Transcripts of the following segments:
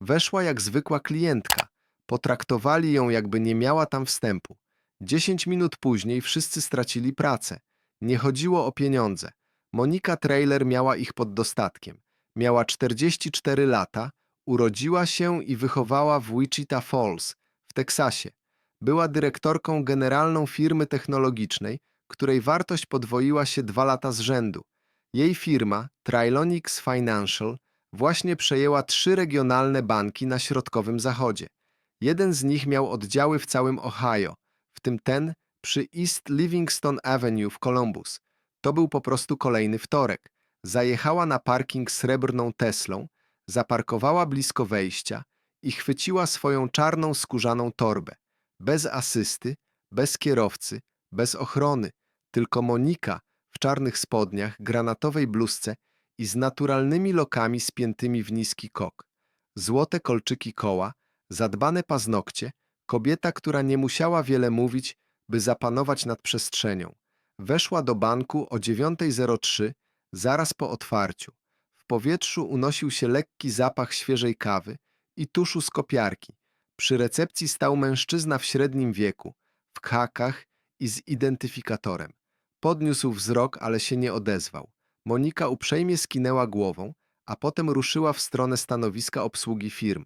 Weszła jak zwykła klientka. Potraktowali ją, jakby nie miała tam wstępu. Dziesięć minut później wszyscy stracili pracę. Nie chodziło o pieniądze. Monika Trailer miała ich pod dostatkiem. Miała 44 lata, urodziła się i wychowała w Wichita Falls w Teksasie. Była dyrektorką generalną firmy technologicznej, której wartość podwoiła się dwa lata z rzędu. Jej firma, Trilonix Financial, właśnie przejęła trzy regionalne banki na środkowym zachodzie. Jeden z nich miał oddziały w całym Ohio, w tym ten przy East Livingston Avenue w Columbus. To był po prostu kolejny wtorek. Zajechała na parking srebrną Teslą, zaparkowała blisko wejścia i chwyciła swoją czarną skórzaną torbę. Bez asysty, bez kierowcy, bez ochrony, tylko Monika w czarnych spodniach, granatowej bluzce i z naturalnymi lokami spiętymi w niski kok. Złote kolczyki koła, zadbane paznokcie, kobieta, która nie musiała wiele mówić, by zapanować nad przestrzenią. Weszła do banku o 9.03, zaraz po otwarciu. W powietrzu unosił się lekki zapach świeżej kawy i tuszu z kopiarki. Przy recepcji stał mężczyzna w średnim wieku, w khakach i z identyfikatorem. Podniósł wzrok, ale się nie odezwał. Monika uprzejmie skinęła głową, a potem ruszyła w stronę stanowiska obsługi firm.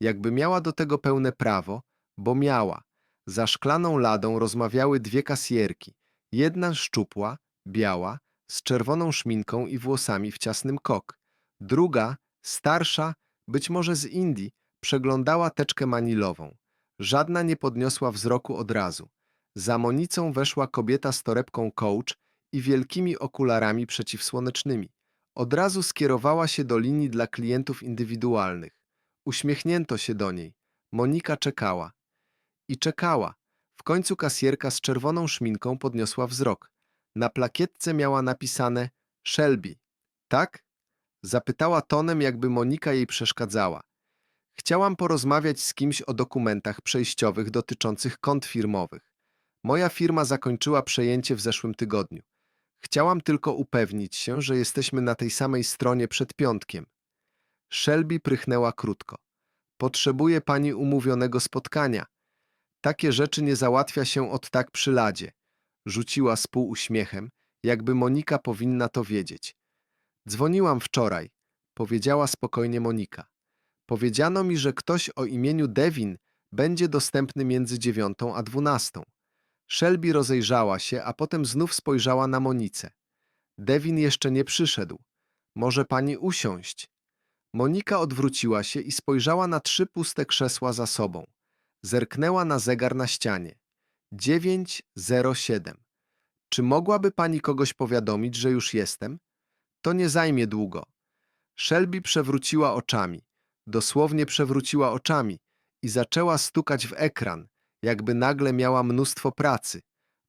Jakby miała do tego pełne prawo, bo miała. Za szklaną ladą rozmawiały dwie kasjerki. Jedna szczupła, biała, z czerwoną szminką i włosami w ciasnym kok. Druga, starsza, być może z Indii, przeglądała teczkę manilową. Żadna nie podniosła wzroku od razu. Za Monicą weszła kobieta z torebką coach i wielkimi okularami przeciwsłonecznymi. Od razu skierowała się do linii dla klientów indywidualnych. Uśmiechnięto się do niej. Monika czekała. I czekała. W końcu kasjerka z czerwoną szminką podniosła wzrok. Na plakietce miała napisane Shelby. Tak? Zapytała tonem, jakby Monika jej przeszkadzała. Chciałam porozmawiać z kimś o dokumentach przejściowych dotyczących kont firmowych. Moja firma zakończyła przejęcie w zeszłym tygodniu. Chciałam tylko upewnić się, że jesteśmy na tej samej stronie przed piątkiem. Shelby prychnęła krótko. Potrzebuje pani umówionego spotkania. Takie rzeczy nie załatwia się od tak przy ladzie. Rzuciła z półuśmiechem, jakby Monika powinna to wiedzieć. Dzwoniłam wczoraj, powiedziała spokojnie Monika. Powiedziano mi, że ktoś o imieniu Devin będzie dostępny między dziewiątą a dwunastą. Shelby rozejrzała się, a potem znów spojrzała na Monicę. Devin jeszcze nie przyszedł. Może pani usiąść? Monika odwróciła się i spojrzała na trzy puste krzesła za sobą. Zerknęła na zegar na ścianie. 9.07. Czy mogłaby pani kogoś powiadomić, że już jestem? To nie zajmie długo. Shelby przewróciła oczami. Dosłownie przewróciła oczami i zaczęła stukać w ekran, jakby nagle miała mnóstwo pracy.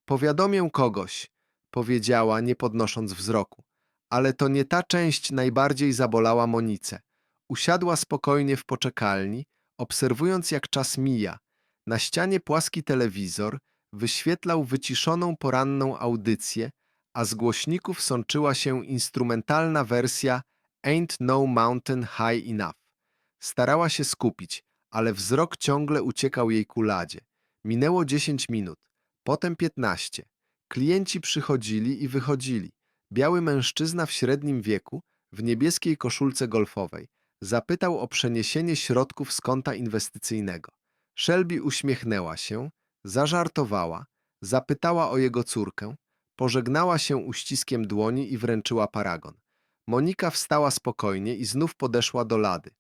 Powiadomię kogoś, powiedziała, nie podnosząc wzroku. Ale to nie ta część najbardziej zabolała Monicę. Usiadła spokojnie w poczekalni, obserwując jak czas mija. Na ścianie płaski telewizor wyświetlał wyciszoną poranną audycję, a z głośników sączyła się instrumentalna wersja Ain't No Mountain High Enough. Starała się skupić, ale wzrok ciągle uciekał jej ku ladzie. Minęło 10 minut, potem 15. Klienci przychodzili i wychodzili. Biały mężczyzna w średnim wieku, w niebieskiej koszulce golfowej, zapytał o przeniesienie środków z konta inwestycyjnego. Shelby uśmiechnęła się, zażartowała, zapytała o jego córkę, pożegnała się uściskiem dłoni i wręczyła paragon. Monika wstała spokojnie i znów podeszła do lady.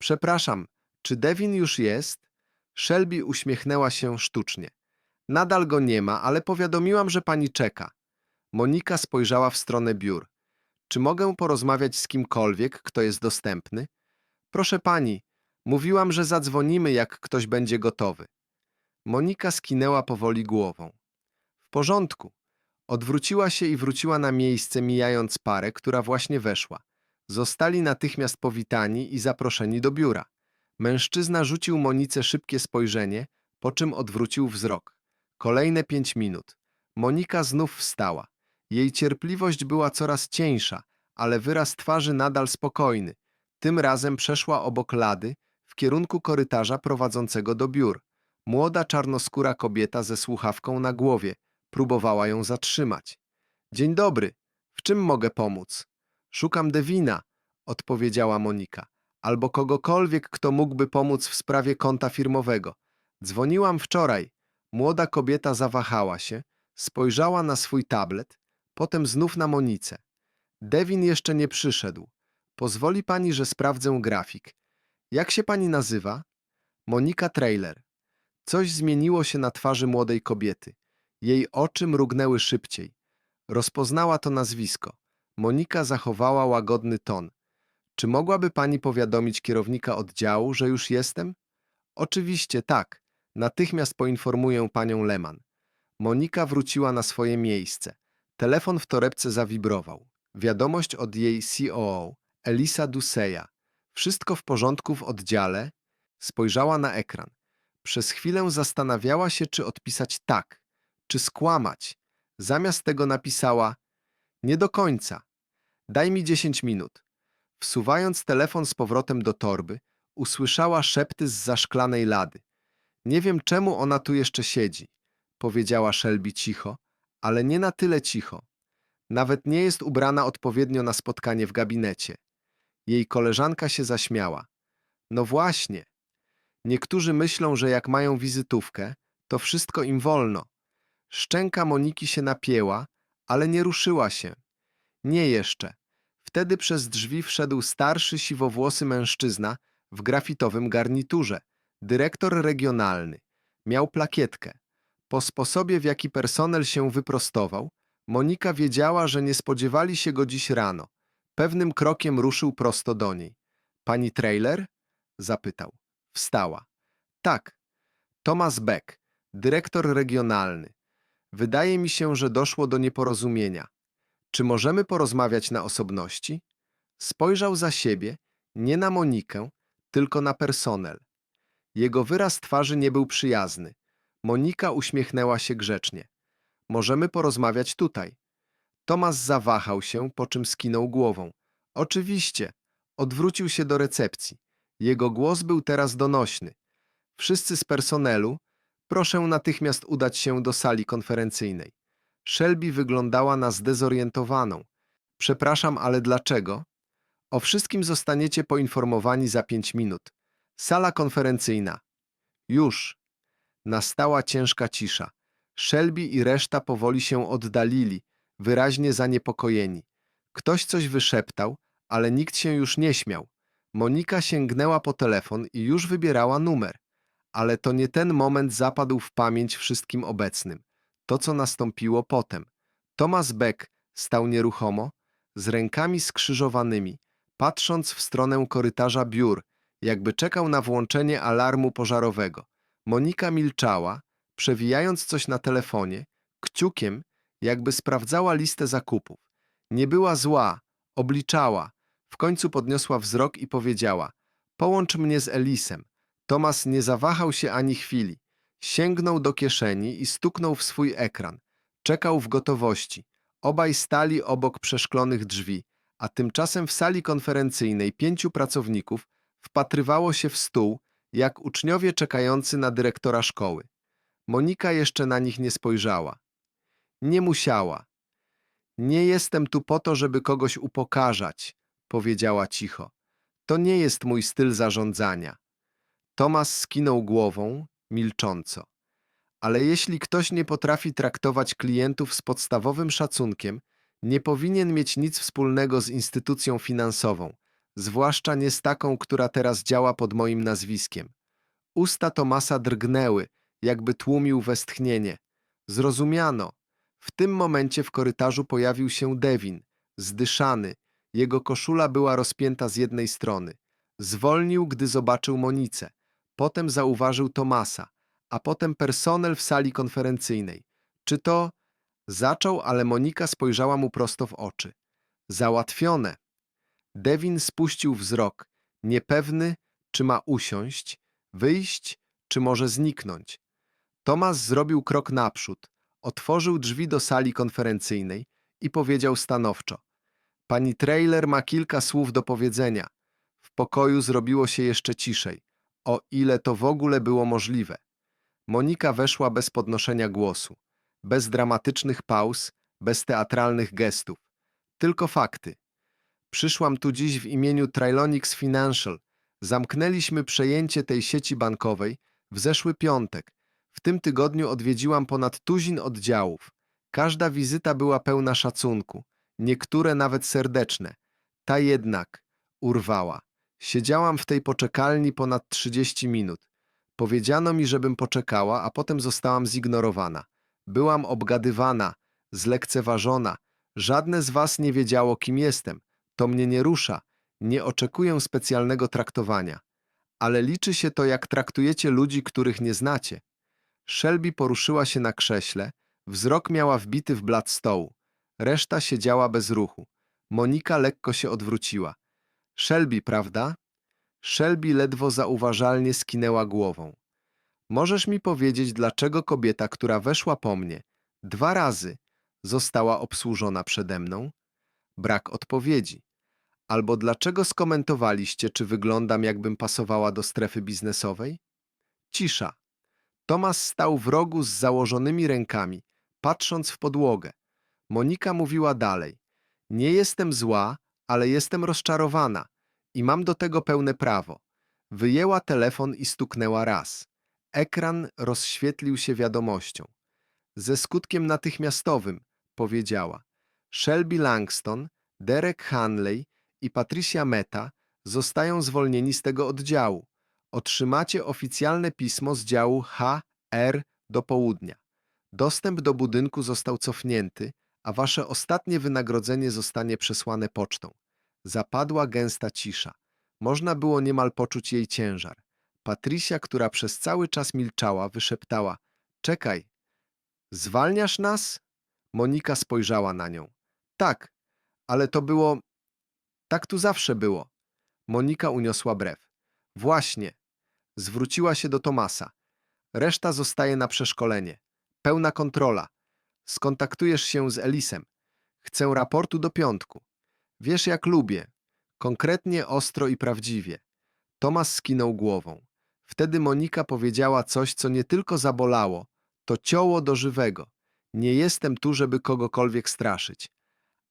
Przepraszam, czy Devin już jest? Shelby uśmiechnęła się sztucznie. Nadal go nie ma, ale powiadomiłam, że pani czeka. Monika spojrzała w stronę biur. Czy mogę porozmawiać z kimkolwiek, kto jest dostępny? Proszę pani, mówiłam, że zadzwonimy, jak ktoś będzie gotowy. Monika skinęła powoli głową. W porządku. Odwróciła się i wróciła na miejsce, mijając parę, która właśnie weszła. Zostali natychmiast powitani i zaproszeni do biura. Mężczyzna rzucił Monice szybkie spojrzenie, po czym odwrócił wzrok. Kolejne pięć minut. Monika znów wstała. Jej cierpliwość była coraz cieńsza, ale wyraz twarzy nadal spokojny. Tym razem przeszła obok lady, w kierunku korytarza prowadzącego do biur. Młoda czarnoskóra kobieta ze słuchawką na głowie próbowała ją zatrzymać. Dzień dobry, w czym mogę pomóc? Szukam Devina, odpowiedziała Monika, albo kogokolwiek, kto mógłby pomóc w sprawie konta firmowego. Dzwoniłam wczoraj. Młoda kobieta zawahała się, spojrzała na swój tablet, potem znów na Monice. Devin jeszcze nie przyszedł. Pozwoli pani, że sprawdzę grafik. Jak się pani nazywa? Monika Trailer. Coś zmieniło się na twarzy młodej kobiety. Jej oczy mrugnęły szybciej. Rozpoznała to nazwisko. Monika zachowała łagodny ton. Czy mogłaby pani powiadomić kierownika oddziału, że już jestem? Oczywiście tak. Natychmiast poinformuję panią Leman. Monika wróciła na swoje miejsce. Telefon w torebce zawibrował. Wiadomość od jej COO, Elisa Duseya. Wszystko w porządku w oddziale? Spojrzała na ekran. Przez chwilę zastanawiała się, czy odpisać tak, czy skłamać. Zamiast tego napisała nie do końca. Daj mi 10 minut. Wsuwając telefon z powrotem do torby, usłyszała szepty z zaszklanej lady. Nie wiem, czemu ona tu jeszcze siedzi, powiedziała Shelby cicho, ale nie na tyle cicho. Nawet nie jest ubrana odpowiednio na spotkanie w gabinecie. Jej koleżanka się zaśmiała. No właśnie. Niektórzy myślą, że jak mają wizytówkę, to wszystko im wolno. Szczęka Moniki się napięła, ale nie ruszyła się. Nie jeszcze. Wtedy przez drzwi wszedł starszy, siwowłosy mężczyzna w grafitowym garniturze, dyrektor regionalny. Miał plakietkę. Po sposobie, w jaki personel się wyprostował, Monika wiedziała, że nie spodziewali się go dziś rano. Pewnym krokiem ruszył prosto do niej. Pani trailer? Zapytał. Wstała. Tak. Thomas Beck, dyrektor regionalny. Wydaje mi się, że doszło do nieporozumienia. Czy możemy porozmawiać na osobności? Spojrzał za siebie, nie na Monikę, tylko na personel. Jego wyraz twarzy nie był przyjazny. Monika uśmiechnęła się grzecznie. Możemy porozmawiać tutaj. Tomasz zawahał się, po czym skinął głową. Oczywiście. Odwrócił się do recepcji. Jego głos był teraz donośny. Wszyscy z personelu, proszę natychmiast udać się do sali konferencyjnej. Shelby wyglądała na zdezorientowaną. Przepraszam, ale dlaczego? O wszystkim zostaniecie poinformowani za pięć minut. Sala konferencyjna. Już. Nastała ciężka cisza. Shelby i reszta powoli się oddalili, wyraźnie zaniepokojeni. Ktoś coś wyszeptał, ale nikt się już nie śmiał. Monika sięgnęła po telefon i już wybierała numer. Ale to nie ten moment zapadł w pamięć wszystkim obecnym. To, co nastąpiło potem. Thomas Beck stał nieruchomo, z rękami skrzyżowanymi, patrząc w stronę korytarza biur, jakby czekał na włączenie alarmu pożarowego. Monika milczała, przewijając coś na telefonie, kciukiem, jakby sprawdzała listę zakupów. Nie była zła, obliczała. W końcu podniosła wzrok i powiedziała: Połącz mnie z Elisem. Tomas nie zawahał się ani chwili. Sięgnął do kieszeni i stuknął w swój ekran. Czekał w gotowości. Obaj stali obok przeszklonych drzwi, a tymczasem w sali konferencyjnej pięciu pracowników wpatrywało się w stół, jak uczniowie czekający na dyrektora szkoły. Monika jeszcze na nich nie spojrzała. Nie musiała. Nie jestem tu po to, żeby kogoś upokarzać, powiedziała cicho. To nie jest mój styl zarządzania. Tomas skinął głową, milcząco. Ale jeśli ktoś nie potrafi traktować klientów z podstawowym szacunkiem, nie powinien mieć nic wspólnego z instytucją finansową, zwłaszcza nie z taką, która teraz działa pod moim nazwiskiem. Usta Tomasa drgnęły, jakby tłumił westchnienie. Zrozumiano. W tym momencie w korytarzu pojawił się Devin, zdyszany. Jego koszula była rozpięta z jednej strony. Zwolnił, gdy zobaczył Monicę. Potem zauważył Tomasa, a potem personel w sali konferencyjnej. Czy to... Zaczął, ale Monika spojrzała mu prosto w oczy. Załatwione. Devin spuścił wzrok, niepewny, czy ma usiąść, wyjść, czy może zniknąć. Tomas zrobił krok naprzód, otworzył drzwi do sali konferencyjnej i powiedział stanowczo: Pani trailer ma kilka słów do powiedzenia. W pokoju zrobiło się jeszcze ciszej. O ile to w ogóle było możliwe. Monika weszła bez podnoszenia głosu, bez dramatycznych pauz, bez teatralnych gestów. Tylko fakty. Przyszłam tu dziś w imieniu Trilonix Financial. Zamknęliśmy przejęcie tej sieci bankowej w zeszły piątek. W tym tygodniu odwiedziłam ponad tuzin oddziałów. Każda wizyta była pełna szacunku, niektóre nawet serdeczne. Ta jednak urwała. Siedziałam w tej poczekalni ponad 30 minut. Powiedziano mi, żebym poczekała, a potem zostałam zignorowana. Byłam obgadywana, zlekceważona. Żadne z was nie wiedziało, kim jestem. To mnie nie rusza. Nie oczekuję specjalnego traktowania. Ale liczy się to, jak traktujecie ludzi, których nie znacie. Shelby poruszyła się na krześle, wzrok miała wbity w blat stołu. Reszta siedziała bez ruchu. Monika lekko się odwróciła. Shelby, prawda? Shelby ledwo zauważalnie skinęła głową. Możesz mi powiedzieć, dlaczego kobieta, która weszła po mnie dwa razy, została obsłużona przede mną? Brak odpowiedzi. Albo dlaczego skomentowaliście, czy wyglądam, jakbym pasowała do strefy biznesowej? Cisza. Tomas stał w rogu z założonymi rękami, patrząc w podłogę. Monika mówiła dalej. Nie jestem zła, ale jestem rozczarowana i mam do tego pełne prawo. Wyjęła telefon i stuknęła raz. Ekran rozświetlił się wiadomością. Ze skutkiem natychmiastowym, powiedziała. Shelby Langston, Derek Hanley i Patricia Meta zostają zwolnieni z tego oddziału. Otrzymacie oficjalne pismo z działu HR do południa. Dostęp do budynku został cofnięty, a wasze ostatnie wynagrodzenie zostanie przesłane pocztą. Zapadła gęsta cisza. Można było niemal poczuć jej ciężar. Patricia, która przez cały czas milczała, wyszeptała: Czekaj, zwalniasz nas? Monika spojrzała na nią. Tak, ale to było. Tak tu zawsze było. Monika uniosła brew. Właśnie. Zwróciła się do Tomasa. Reszta zostaje na przeszkolenie. Pełna kontrola. Skontaktujesz się z Elisem. Chcę raportu do piątku. Wiesz, jak lubię. Konkretnie, ostro i prawdziwie. Tomas skinął głową. Wtedy Monika powiedziała coś, co nie tylko zabolało, to ciało do żywego. Nie jestem tu, żeby kogokolwiek straszyć.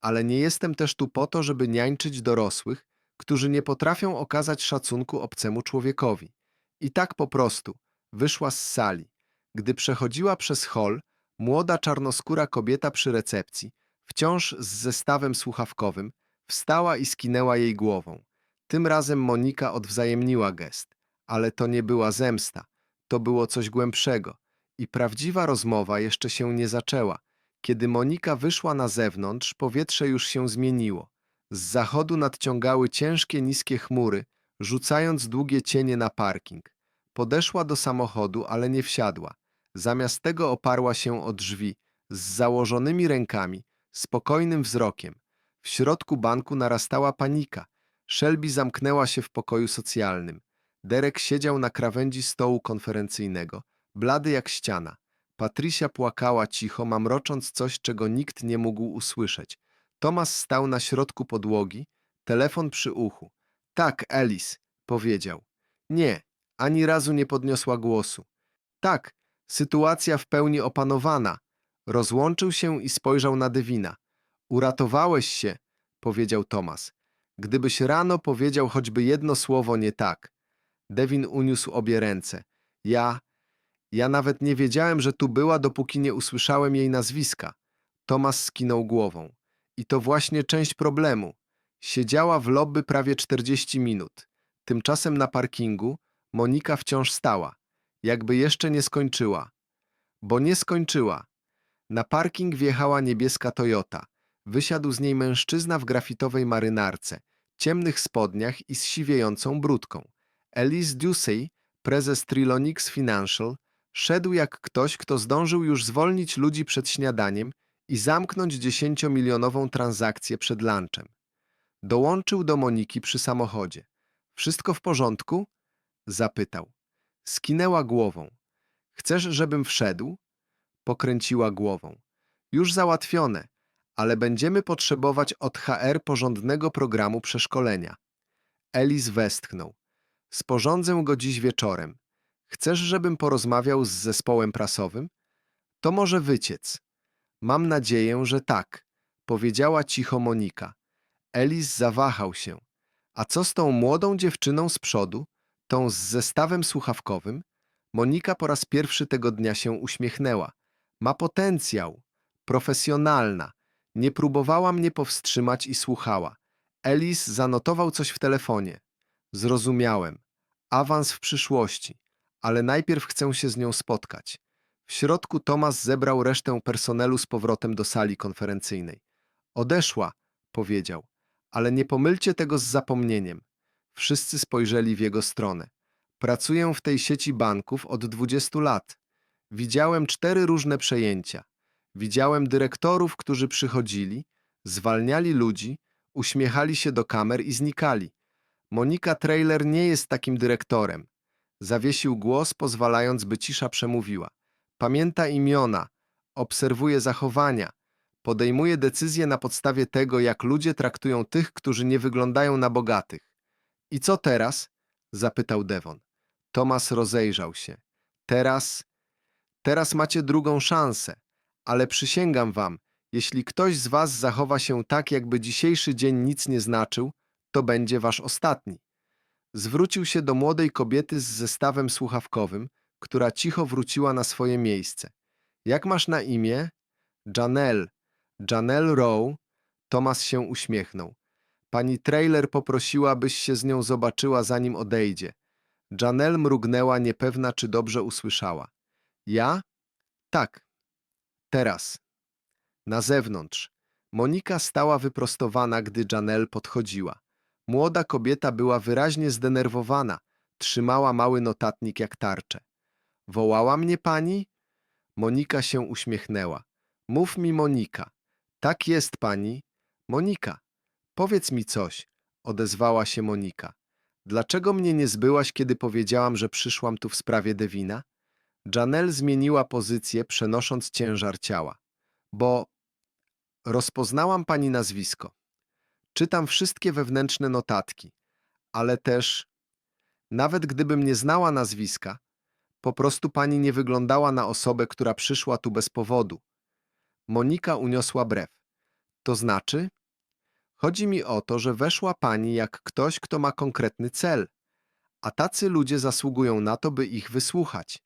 Ale nie jestem też tu po to, żeby niańczyć dorosłych, którzy nie potrafią okazać szacunku obcemu człowiekowi. I tak po prostu wyszła z sali. Gdy przechodziła przez hol, młoda czarnoskóra kobieta przy recepcji, wciąż z zestawem słuchawkowym, wstała i skinęła jej głową. Tym razem Monika odwzajemniła gest, ale to nie była zemsta, to było coś głębszego. I prawdziwa rozmowa jeszcze się nie zaczęła. Kiedy Monika wyszła na zewnątrz, powietrze już się zmieniło. Z zachodu nadciągały ciężkie, niskie chmury, rzucając długie cienie na parking. Podeszła do samochodu, ale nie wsiadła. Zamiast tego oparła się o drzwi, z założonymi rękami, spokojnym wzrokiem. W środku banku narastała panika. Shelby zamknęła się w pokoju socjalnym. Derek siedział na krawędzi stołu konferencyjnego, blady jak ściana. Patricia płakała cicho, mamrocząc coś, czego nikt nie mógł usłyszeć. Tomas stał na środku podłogi, telefon przy uchu. Tak, Alice, powiedział. Nie, ani razu nie podniosła głosu. Tak, sytuacja w pełni opanowana. Rozłączył się i spojrzał na Devina. Uratowałeś się, powiedział Tomas. Gdybyś rano powiedział choćby jedno słowo nie tak. Devin uniósł obie ręce. Ja, ja nawet nie wiedziałem, że tu była, dopóki nie usłyszałem jej nazwiska. Tomas skinął głową. I to właśnie część problemu. Siedziała w lobby prawie 40 minut. Tymczasem na parkingu Monika wciąż stała, jakby jeszcze nie skończyła. Bo nie skończyła. Na parking wjechała niebieska Toyota. Wysiadł z niej mężczyzna w grafitowej marynarce, ciemnych spodniach i z siwiejącą brudką. Elise Ducey, prezes Trilonix Financial, szedł jak ktoś, kto zdążył już zwolnić ludzi przed śniadaniem i zamknąć dziesięciomilionową transakcję przed lunchem. Dołączył do Moniki przy samochodzie. Wszystko w porządku? Zapytał. Skinęła głową. Chcesz, żebym wszedł? Pokręciła głową. Już załatwione, ale będziemy potrzebować od HR porządnego programu przeszkolenia. Elis westchnął. Sporządzę go dziś wieczorem. Chcesz, żebym porozmawiał z zespołem prasowym? To może wyciec. Mam nadzieję, że tak, powiedziała cicho Monika. Elis zawahał się. A co z tą młodą dziewczyną z przodu? Tą z zestawem słuchawkowym? Monika po raz pierwszy tego dnia się uśmiechnęła. Ma potencjał. Profesjonalna. Nie próbowała mnie powstrzymać i słuchała. Elis zanotował coś w telefonie. Zrozumiałem. Awans w przyszłości. Ale najpierw chcę się z nią spotkać. W środku Tomas zebrał resztę personelu z powrotem do sali konferencyjnej. Odeszła, powiedział. Ale nie pomylcie tego z zapomnieniem. Wszyscy spojrzeli w jego stronę. Pracuję w tej sieci banków od 20 lat. Widziałem cztery różne przejęcia. Widziałem dyrektorów, którzy przychodzili, zwalniali ludzi, uśmiechali się do kamer i znikali. Monika Trailer nie jest takim dyrektorem. Zawiesił głos, pozwalając, by cisza przemówiła. Pamięta imiona, obserwuje zachowania, podejmuje decyzje na podstawie tego, jak ludzie traktują tych, którzy nie wyglądają na bogatych. I co teraz? zapytał Devon. Tomas rozejrzał się. Teraz, teraz macie drugą szansę, ale przysięgam wam, jeśli ktoś z was zachowa się tak, jakby dzisiejszy dzień nic nie znaczył, to będzie wasz ostatni. Zwrócił się do młodej kobiety z zestawem słuchawkowym, która cicho wróciła na swoje miejsce. Jak masz na imię? Janelle. Janelle Rowe. Tomas się uśmiechnął. Pani Trailer poprosiła, byś się z nią zobaczyła, zanim odejdzie. Janelle mrugnęła, niepewna, czy dobrze usłyszała. Ja? Tak. Teraz. Na zewnątrz. Monika stała wyprostowana, gdy Janelle podchodziła. Młoda kobieta była wyraźnie zdenerwowana. Trzymała mały notatnik jak tarczę. Wołała mnie pani? Monika się uśmiechnęła. Mów mi, Monika. Tak jest pani. Monika, powiedz mi coś, odezwała się Monika. Dlaczego mnie nie zbyłaś, kiedy powiedziałam, że przyszłam tu w sprawie Devina? Janelle zmieniła pozycję, przenosząc ciężar ciała. Bo rozpoznałam pani nazwisko. Czytam wszystkie wewnętrzne notatki, ale też, nawet gdybym nie znała nazwiska, po prostu pani nie wyglądała na osobę, która przyszła tu bez powodu. Monika uniosła brew. To znaczy? Chodzi mi o to, że weszła pani jak ktoś, kto ma konkretny cel, a tacy ludzie zasługują na to, by ich wysłuchać,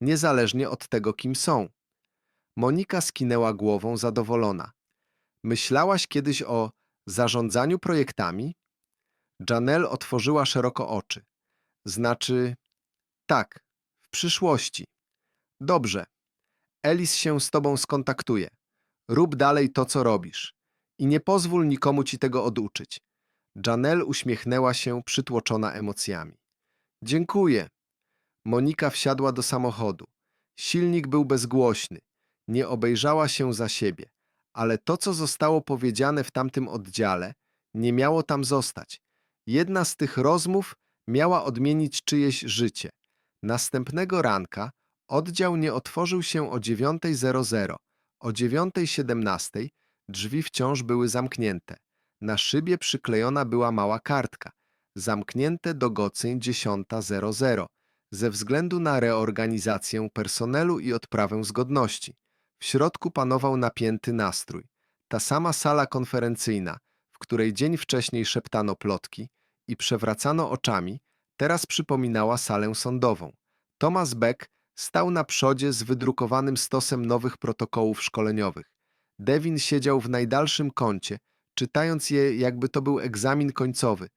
niezależnie od tego, kim są. Monika skinęła głową zadowolona. Myślałaś kiedyś o zarządzaniu projektami? Janelle otworzyła szeroko oczy. Znaczy, tak, w przyszłości. Dobrze. Elis się z tobą skontaktuje. Rób dalej to, co robisz. I nie pozwól nikomu ci tego oduczyć. Janelle uśmiechnęła się, przytłoczona emocjami. Dziękuję. Monika wsiadła do samochodu. Silnik był bezgłośny. Nie obejrzała się za siebie. Ale to, co zostało powiedziane w tamtym oddziale, nie miało tam zostać. Jedna z tych rozmów miała odmienić czyjeś życie. Następnego ranka oddział nie otworzył się o 9.00. O 9.17 drzwi wciąż były zamknięte. Na szybie przyklejona była mała kartka. Zamknięte do godzin 10.00 ze względu na reorganizację personelu i odprawę zgodności. W środku panował napięty nastrój. Ta sama sala konferencyjna, w której dzień wcześniej szeptano plotki i przewracano oczami, teraz przypominała salę sądową. Thomas Beck stał na przodzie z wydrukowanym stosem nowych protokołów szkoleniowych. Devin siedział w najdalszym kącie, czytając je, jakby to był egzamin końcowy.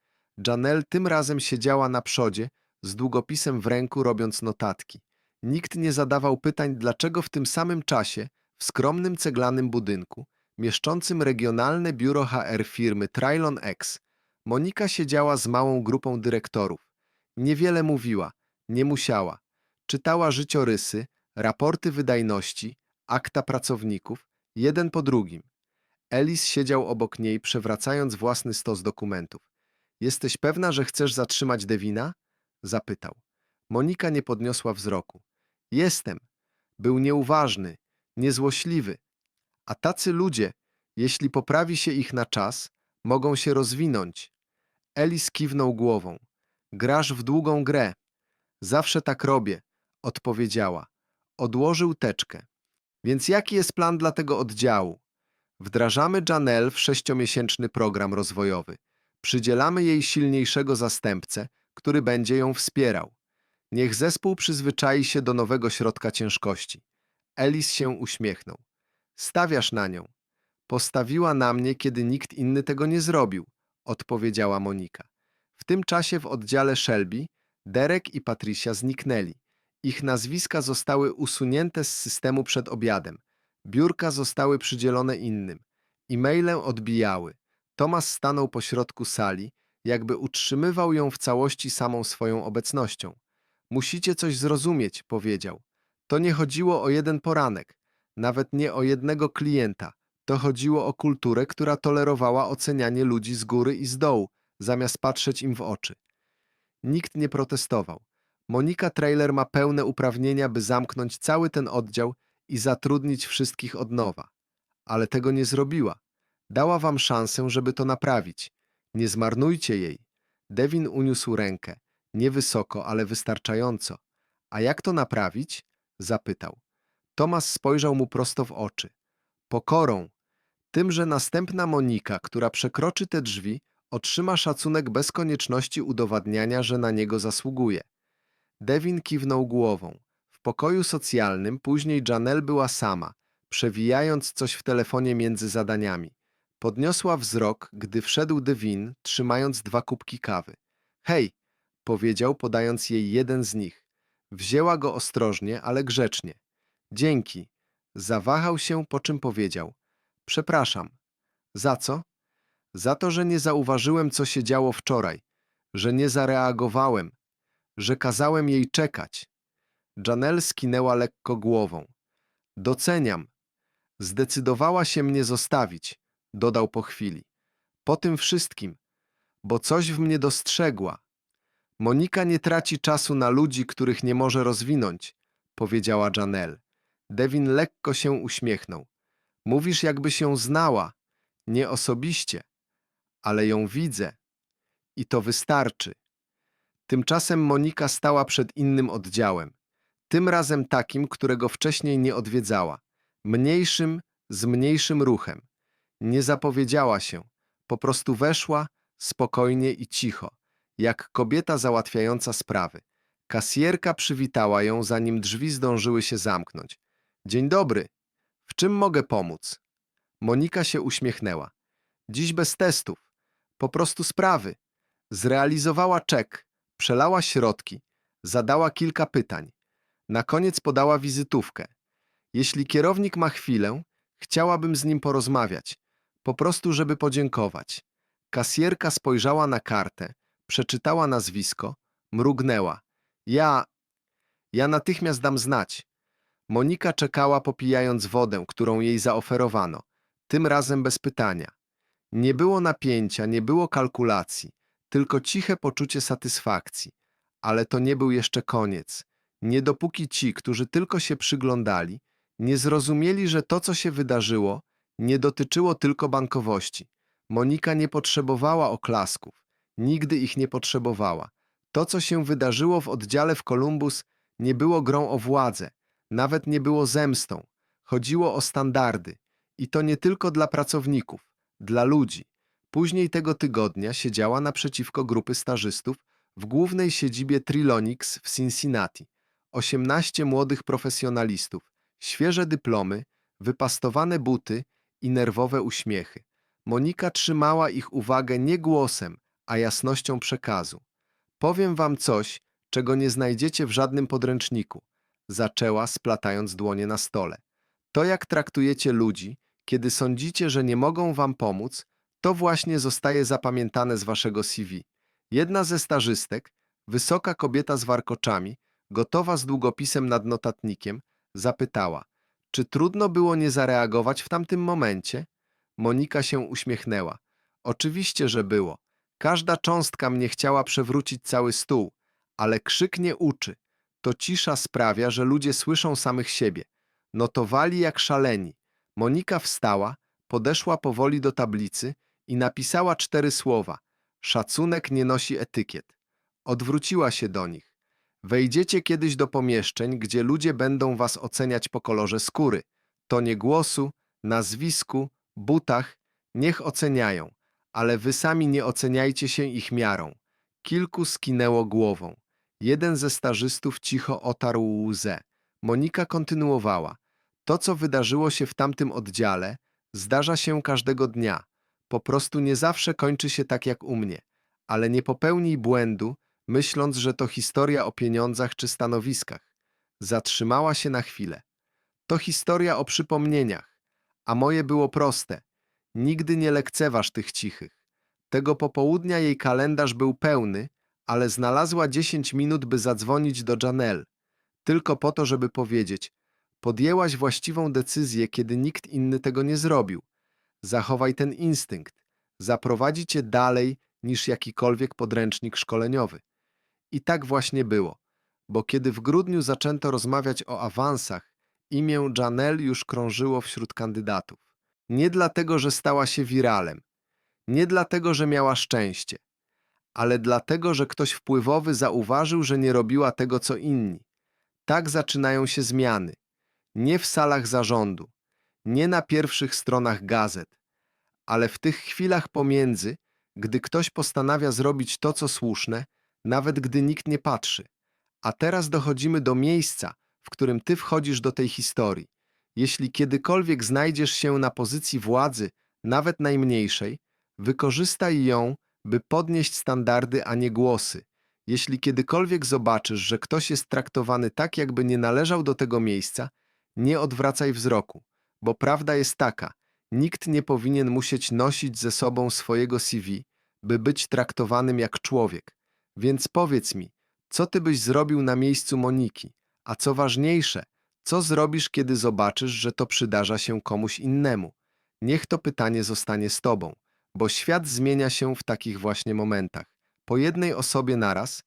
Janelle tym razem siedziała na przodzie, z długopisem w ręku robiąc notatki. Nikt nie zadawał pytań, dlaczego w tym samym czasie, w skromnym ceglanym budynku, mieszczącym regionalne biuro HR firmy Trilon X, Monika siedziała z małą grupą dyrektorów. Niewiele mówiła, nie musiała. Czytała życiorysy, raporty wydajności, akta pracowników, jeden po drugim. Elis siedział obok niej, przewracając własny stos dokumentów. Jesteś pewna, że chcesz zatrzymać Devina? Zapytał. Monika nie podniosła wzroku. Jestem. Był nieuważny, niezłośliwy. A tacy ludzie, jeśli poprawi się ich na czas, mogą się rozwinąć. Elis kiwnął głową. Grasz w długą grę. Zawsze tak robię, odpowiedziała. Odłożył teczkę. Więc jaki jest plan dla tego oddziału? Wdrażamy Janelle w sześciomiesięczny program rozwojowy. Przydzielamy jej silniejszego zastępcę, który będzie ją wspierał. Niech zespół przyzwyczai się do nowego środka ciężkości. Elis się uśmiechnął. Stawiasz na nią. Postawiła na mnie, kiedy nikt inny tego nie zrobił, odpowiedziała Monika. W tym czasie w oddziale Shelby Derek i Patricia zniknęli. Ich nazwiska zostały usunięte z systemu przed obiadem. Biurka zostały przydzielone innym. E-maile odbijały. Tomas stanął pośrodku sali, jakby utrzymywał ją w całości samą swoją obecnością. Musicie coś zrozumieć, powiedział. To nie chodziło o jeden poranek, nawet nie o jednego klienta. To chodziło o kulturę, która tolerowała ocenianie ludzi z góry i z dołu, zamiast patrzeć im w oczy. Nikt nie protestował. Monika Trailer ma pełne uprawnienia, by zamknąć cały ten oddział i zatrudnić wszystkich od nowa. Ale tego nie zrobiła. Dała wam szansę, żeby to naprawić. Nie zmarnujcie jej. Devin uniósł rękę. Nie wysoko, ale wystarczająco. A jak to naprawić? Zapytał. Tomas spojrzał mu prosto w oczy. Pokorą. Tym, że następna Monika, która przekroczy te drzwi, otrzyma szacunek bez konieczności udowadniania, że na niego zasługuje. Devin kiwnął głową. W pokoju socjalnym później Janelle była sama, przewijając coś w telefonie między zadaniami. Podniosła wzrok, gdy wszedł Devin, trzymając dwa kubki kawy. Hej, powiedział, podając jej jeden z nich. Wzięła go ostrożnie, ale grzecznie. Dzięki. Zawahał się, po czym powiedział. Przepraszam. Za co? Za to, że nie zauważyłem, co się działo wczoraj, że nie zareagowałem, że kazałem jej czekać. Janelle skinęła lekko głową. Doceniam. Zdecydowała się mnie zostawić, dodał po chwili. Po tym wszystkim, bo coś w mnie dostrzegła. Monika nie traci czasu na ludzi, których nie może rozwinąć, powiedziała Janelle. Devin lekko się uśmiechnął. Mówisz, jakby się znała. Nie osobiście, ale ją widzę. I to wystarczy. Tymczasem Monika stała przed innym oddziałem. Tym razem takim, którego wcześniej nie odwiedzała. Mniejszym, z mniejszym ruchem. Nie zapowiedziała się. Po prostu weszła, spokojnie i cicho, jak kobieta załatwiająca sprawy. Kasjerka przywitała ją, zanim drzwi zdążyły się zamknąć. Dzień dobry. W czym mogę pomóc? Monika się uśmiechnęła. Dziś bez testów. Po prostu sprawy. Zrealizowała czek, przelała środki, zadała kilka pytań. Na koniec podała wizytówkę. Jeśli kierownik ma chwilę, chciałabym z nim porozmawiać. Po prostu, żeby podziękować. Kasjerka spojrzała na kartę, przeczytała nazwisko, mrugnęła. Ja... Ja natychmiast dam znać. Monika czekała popijając wodę, którą jej zaoferowano, tym razem bez pytania. Nie było napięcia, nie było kalkulacji, tylko ciche poczucie satysfakcji. Ale to nie był jeszcze koniec. Nie dopóki ci, którzy tylko się przyglądali, nie zrozumieli, że to, co się wydarzyło, nie dotyczyło tylko bankowości. Monika nie potrzebowała oklasków, nigdy ich nie potrzebowała. To, co się wydarzyło w oddziale w Columbus, nie było grą o władzę, nawet nie było zemstą. Chodziło o standardy. I to nie tylko dla pracowników, dla ludzi. Później tego tygodnia siedziała naprzeciwko grupy stażystów w głównej siedzibie Trilonix w Cincinnati. 18 młodych profesjonalistów, świeże dyplomy, wypastowane buty i nerwowe uśmiechy. Monika trzymała ich uwagę nie głosem, a jasnością przekazu. Powiem wam coś, czego nie znajdziecie w żadnym podręczniku. Zaczęła, splatając dłonie na stole. To, jak traktujecie ludzi, kiedy sądzicie, że nie mogą wam pomóc, to właśnie zostaje zapamiętane z waszego CV. Jedna ze stażystek, wysoka kobieta z warkoczami, gotowa z długopisem nad notatnikiem, zapytała, czy trudno było nie zareagować w tamtym momencie? Monika się uśmiechnęła. Oczywiście, że było. Każda cząstka mnie chciała przewrócić cały stół, ale krzyk nie uczy. To cisza sprawia, że ludzie słyszą samych siebie. Notowali jak szaleni. Monika wstała, podeszła powoli do tablicy i napisała cztery słowa. Szacunek nie nosi etykiet. Odwróciła się do nich. Wejdziecie kiedyś do pomieszczeń, gdzie ludzie będą was oceniać po kolorze skóry, tonie głosu, nazwisku, butach. Niech oceniają, ale wy sami nie oceniajcie się ich miarą. Kilku skinęło głową. Jeden ze stażystów cicho otarł łzę. Monika kontynuowała. To, co wydarzyło się w tamtym oddziale, zdarza się każdego dnia. Po prostu nie zawsze kończy się tak jak u mnie. Ale nie popełnij błędu, myśląc, że to historia o pieniądzach czy stanowiskach. Zatrzymała się na chwilę. To historia o przypomnieniach, a moje było proste. Nigdy nie lekceważ tych cichych. Tego popołudnia jej kalendarz był pełny, ale znalazła 10 minut, by zadzwonić do Janelle. Tylko po to, żeby powiedzieć: Podjęłaś właściwą decyzję, kiedy nikt inny tego nie zrobił. Zachowaj ten instynkt. Zaprowadzi cię dalej niż jakikolwiek podręcznik szkoleniowy. I tak właśnie było, bo kiedy w grudniu zaczęto rozmawiać o awansach, imię Janelle już krążyło wśród kandydatów. Nie dlatego, że stała się wiralem, nie dlatego, że miała szczęście, ale dlatego, że ktoś wpływowy zauważył, że nie robiła tego, co inni. Tak zaczynają się zmiany. Nie w salach zarządu, nie na pierwszych stronach gazet, ale w tych chwilach pomiędzy, gdy ktoś postanawia zrobić to, co słuszne, nawet gdy nikt nie patrzy. A teraz dochodzimy do miejsca, w którym ty wchodzisz do tej historii. Jeśli kiedykolwiek znajdziesz się na pozycji władzy, nawet najmniejszej, wykorzystaj ją, by podnieść standardy, a nie głosy. Jeśli kiedykolwiek zobaczysz, że ktoś jest traktowany tak, jakby nie należał do tego miejsca, nie odwracaj wzroku, bo prawda jest taka: nikt nie powinien musieć nosić ze sobą swojego CV, by być traktowanym jak człowiek. Więc powiedz mi, co ty byś zrobił na miejscu Moniki? A co ważniejsze, co zrobisz, kiedy zobaczysz, że to przydarza się komuś innemu? Niech to pytanie zostanie z tobą, bo świat zmienia się w takich właśnie momentach. Po jednej osobie naraz